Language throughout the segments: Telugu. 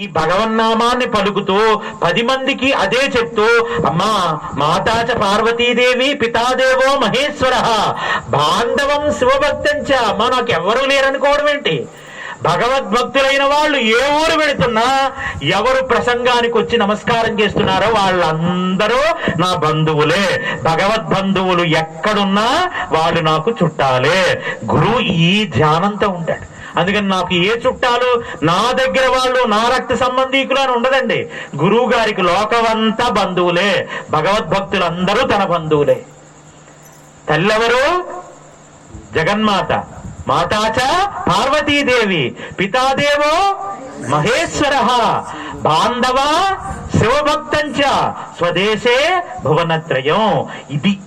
ఈ భగవన్నామాన్ని పలుకుతూ పది మందికి అదే చెప్తూ అమ్మా మాతాచ పార్వతీదేవి పితాదేవో మహేశ్వర బాంధవం శివభక్తంచ అమ్మా నాకు ఎవరు లేరనుకోవడం ఏంటి? భగవద్భక్తులైన వాళ్ళు ఏ ఊరు వెళుతున్నా ఎవరు ప్రసంగానికి వచ్చి నమస్కారం చేస్తున్నారో వాళ్ళందరూ నా బంధువులే. భగవద్ బంధువులు ఎక్కడున్నా వాళ్ళు నాకు చుట్టాలే. గురువు ఈ ధ్యానంతో ఉంటాడు. అందుకని నాకు ఏ చుట్టాలు నా దగ్గర వాళ్ళు నా రక్త సంబంధీకులు అని ఉండదండి. గురువు గారికి లోకమంతా బంధువులే. భగవద్భక్తులందరూ తన బంధువులే. తల్లెవరు? జగన్మాత. మాతాచ పార్వతీదేవి. పితాదేవో? మహేశ్వర. బాంధవ? శివభక్తంచ. స్వదేశే భువనత్రయం. ఇది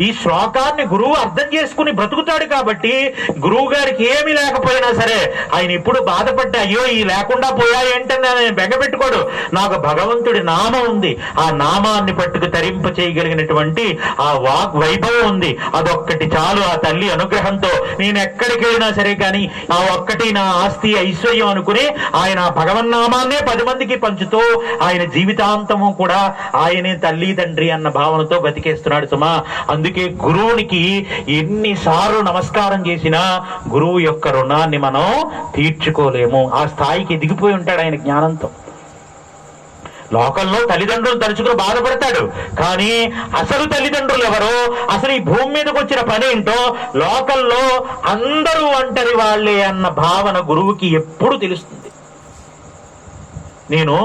ఈ శ్లోకాన్ని గురువు అర్థం చేసుకుని బ్రతుకుతాడు కాబట్టి గురువు గారికి ఏమి లేకపోయినా సరే ఆయన ఇప్పుడు బాధపడ్డా అయ్యో ఈ లేకుండా పోయాయేంటని ఆయన బెంగపెట్టుకోడు నాకు భగవంతుడి నామం ఉంది. ఆ నామాన్ని పట్టుకు తరింప చేయగలిగినటువంటి ఆ వాక్ వైభవం ఉంది. అదొక్కటి చాలు ఆ తల్లి అనుగ్రహంతో. నేను ఎక్కడికి వెళ్ళినా సరే కానీ ఆ ఒక్కటి నా ఆస్తి ఐశ్వర్యం అనుకుని ఆయన భగవన్నామాన్నే పది మందికి పంచుతూ ఆయన జీవితాంతము కూడా ఆయనే తల్లి తండ్రి అన్న భావనతో బతికేస్తున్నాడు సుమా. అందుకే గురువునికి ఎన్నిసార్లు నమస్కారం చేసినా గురువు యొక్క రుణాన్ని మనం తీర్చుకోలేము. ఆ స్థాయికి ఎదిగిపోయి ఉంటాడు ఆయన జ్ఞానంతో. లోకంలో తల్లిదండ్రులు తలుచుకుని బాధపడతాడు. కానీ అసలు తల్లిదండ్రులు ఎవరో అసలు ఈ భూమి మీదకి వచ్చిన పని ఏంటో లోకంలో అందరూ ఒంటరి వాళ్ళే అన్న భావన గురువుకి ఎప్పుడు తెలుస్తుంది. నేను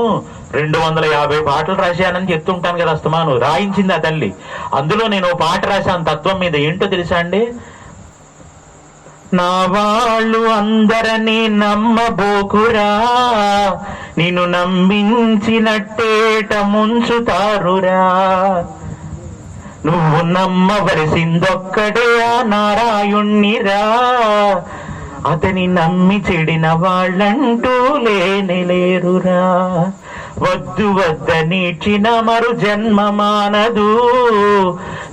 రెండు వందల యాభై పాటలు రాశానని చెప్తుంటాను కదా అస్తమాను. రాయించింది ఆ తల్లి. అందులో నేను పాట రాశాను. తత్వం మీద ఏంటో తెలుసా అండి? నా వాళ్ళు అందరని నమ్మబోకురా. నిన్ను నమ్మించినట్టేట ముంచుతారురా. నువ్వు నమ్మవలసిందొక్కడే ఆ నారాయుణ్ణిరా. అతని నమ్మి చెడిన వాళ్ళంటూ లేనిలేరురా లేరురా. వద్దు వద్ద నీచిన మరు జన్మ మానదు.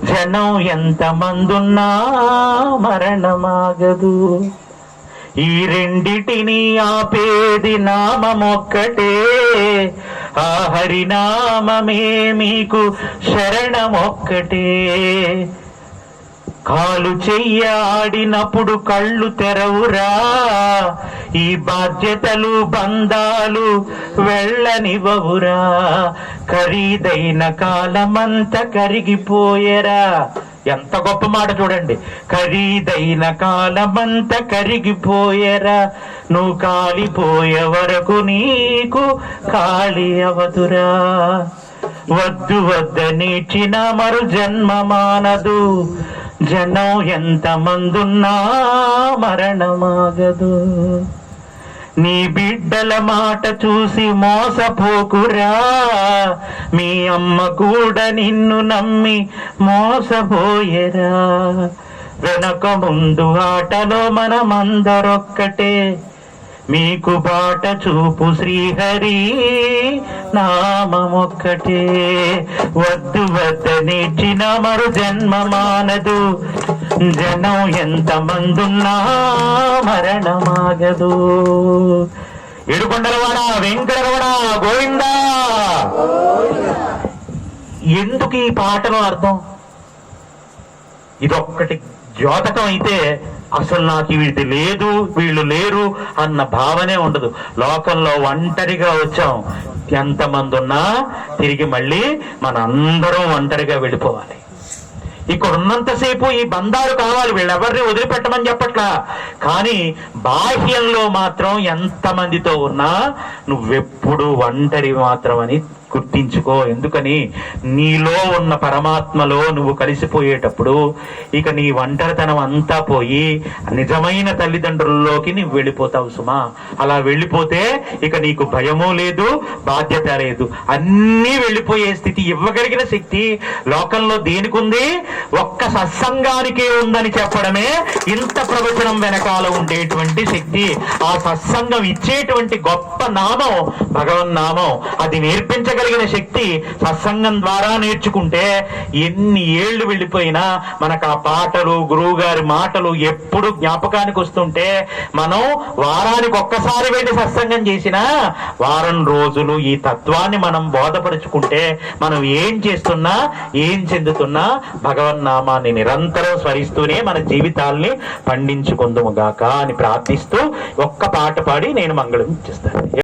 జనం ఎంత మందున్నా మరణమాగదు. ఈ రెండిటిని ఆపేది నామమొక్కటే. ఆ హరినామమే మీకు శరణమొక్కటే. కాలు చెయ్యాడినప్పుడు కళ్ళు తెరవురా. ఈ బాధ్యతలు బంధాలు వెళ్ళనివ్వవురా. ఖరీదైన కాలమంత కరిగిపోయేరా. ఎంత గొప్ప మాట చూడండి. ఖరీదైన కాలమంత కరిగిపోయేరా. నువ్వు కాలిపోయే వరకు నీకు కాళీ అవదురా. వద్దు వద్ద నీచిన మరు జన్మ మానదు. జనం ఎంత మందున్నా మరణమాగదు నీ బిడ్డల మాట చూసి మోసపోకురా. మీ అమ్మ కూడా నిన్ను నమ్మి మోసపోయేరా. వెనక ముందు ఆటలో మనమందరొక్కటే. మీకు బాట చూపు శ్రీహరి నామమొక్కటే. వద్దు వద్ద నీచిన మరు జన్మ మానదు. జనం ఎంత మందున్నా మరణమాగదు. ఏడుకొండలవాడ వెంకటరవడ గోవిందా. ఎందుకు ఈ పాటలో అర్థం? ఇదొక్కటి జ్యోతకం అయితే అసలు నాకు వీటి లేదు వీళ్ళు లేరు అన్న భావనే ఉండదు. లోకంలో ఒంటరిగా వచ్చాం. ఎంతమంది ఉన్నా తిరిగి మళ్ళీ మన అందరం ఒంటరిగా వెళ్ళిపోవాలి. ఇక్కడ ఉన్నంతసేపు ఈ బంధాలు కావాలి వీళ్ళెవరిని వదిలిపెట్టమని చెప్పట్లా? కానీ బాహ్యంలో మాత్రం ఎంతమందితో ఉన్నా నువ్వెప్పుడు ఒంటరి మాత్రం అని గుర్తించుకో. ఎందుకని? నీలో ఉన్న పరమాత్మలో నువ్వు కలిసిపోయేటప్పుడు ఇక నీ ఒంటరితనం అంతా పోయి నిజమైన తల్లిదండ్రుల్లోకి నువ్వు వెళ్ళిపోతావు సుమా. అలా వెళ్ళిపోతే ఇక నీకు భయము లేదు బాధ్యత లేదు. అన్నీ వెళ్ళిపోయే స్థితి ఇవ్వగలిగిన శక్తి లోకంలో దేనికి ఉంది ఒక్క సత్సంగానికే ఉందని చెప్పడమే ఇంత ప్రవచనం వెనకాల ఉండేటువంటి శక్తి. ఆ సత్సంగం ఇచ్చేటువంటి గొప్ప నామం భగవన్ నామం అది నేర్పించగల నేర్చుకోగలిగిన శక్తి సత్సంగం ద్వారా నేర్చుకుంటే ఎన్ని ఏళ్ళు వెళ్ళిపోయినా మనకు ఆ పాటలు గురువు గారి మాటలు ఎప్పుడు జ్ఞాపకానికి వస్తుంటే మనం వారానికి ఒక్కసారి వెళ్ళి సత్సంగం చేసినా వారం రోజులు ఈ తత్వాన్ని మనం బోధపరుచుకుంటే మనం ఏం చేస్తున్నా ఏం చెందుతున్నా భగవన్నామాన్ని నిరంతరం స్మరిస్తూనే మన జీవితాల్ని పండించుకుందాము గాక అని ప్రార్థిస్తూ ఒక్క పాట పాడి నేను మంగళం ఇచ్చేస్తాను